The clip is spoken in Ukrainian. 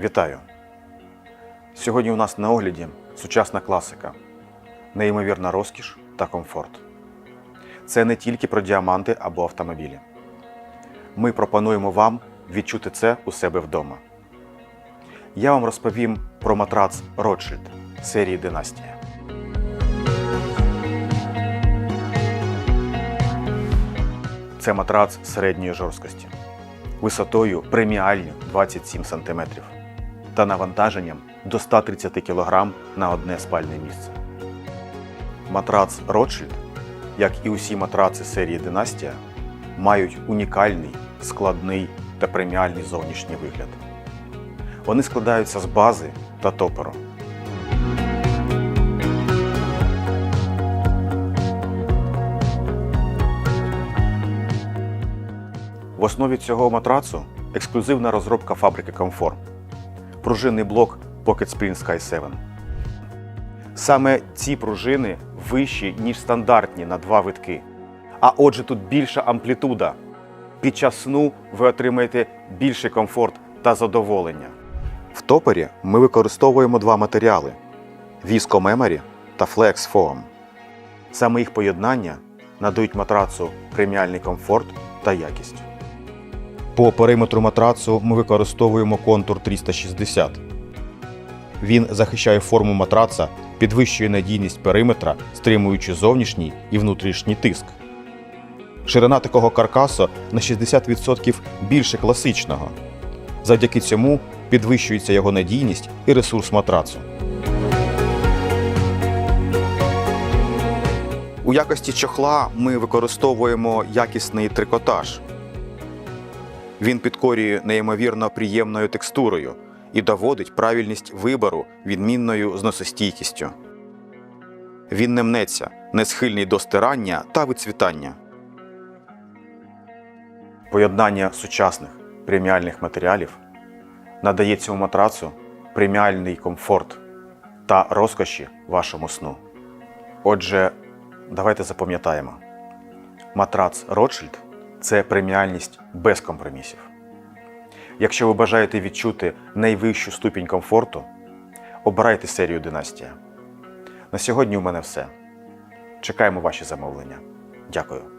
Вітаю! Сьогодні у нас на огляді сучасна класика, неймовірна розкіш та комфорт. Це не тільки про діаманти або автомобілі. Ми пропонуємо вам відчути це у себе вдома. Я вам розповім про матрац Rothschild серії Династія. Це матрац середньої жорсткості, висотою преміальні 27 см та навантаженням до 130 кг на одне спальне місце. Матрац Rothschild, як і усі матраци серії Династія, мають унікальний, складний та преміальний зовнішній вигляд. Вони складаються з бази та топору. В основі цього матрацу ексклюзивна розробка фабрики Comfort. Пружинний блок Pocket Spring Sky 7. Саме ці пружини вищі, ніж стандартні на два витки. А отже, тут більша амплітуда. Під час сну ви отримаєте більший комфорт та задоволення. В топорі ми використовуємо два матеріали: Visco Memory та Flex Foam. Саме їх поєднання надають матрацу преміальний комфорт та якість. По периметру матрацу ми використовуємо контур 360. Він захищає форму матраца, підвищує надійність периметра, стримуючи зовнішній і внутрішній тиск. Ширина такого каркасу на 60% більше класичного. Завдяки цьому підвищується його надійність і ресурс матрацу. У якості чохла ми використовуємо якісний трикотаж. Він підкорює неймовірно приємною текстурою і доводить правильність вибору відмінною зносостійкістю. Він не мнеться, не схильний до стирання та вицвітання. Поєднання сучасних преміальних матеріалів надає цьому матрацу преміальний комфорт та розкоші вашому сну. Отже, давайте запам'ятаємо: матрац Rothschild – це преміальність без компромісів. Якщо ви бажаєте відчути найвищу ступінь комфорту, обирайте серію Династія. На сьогодні у мене все. Чекаємо ваші замовлення. Дякую.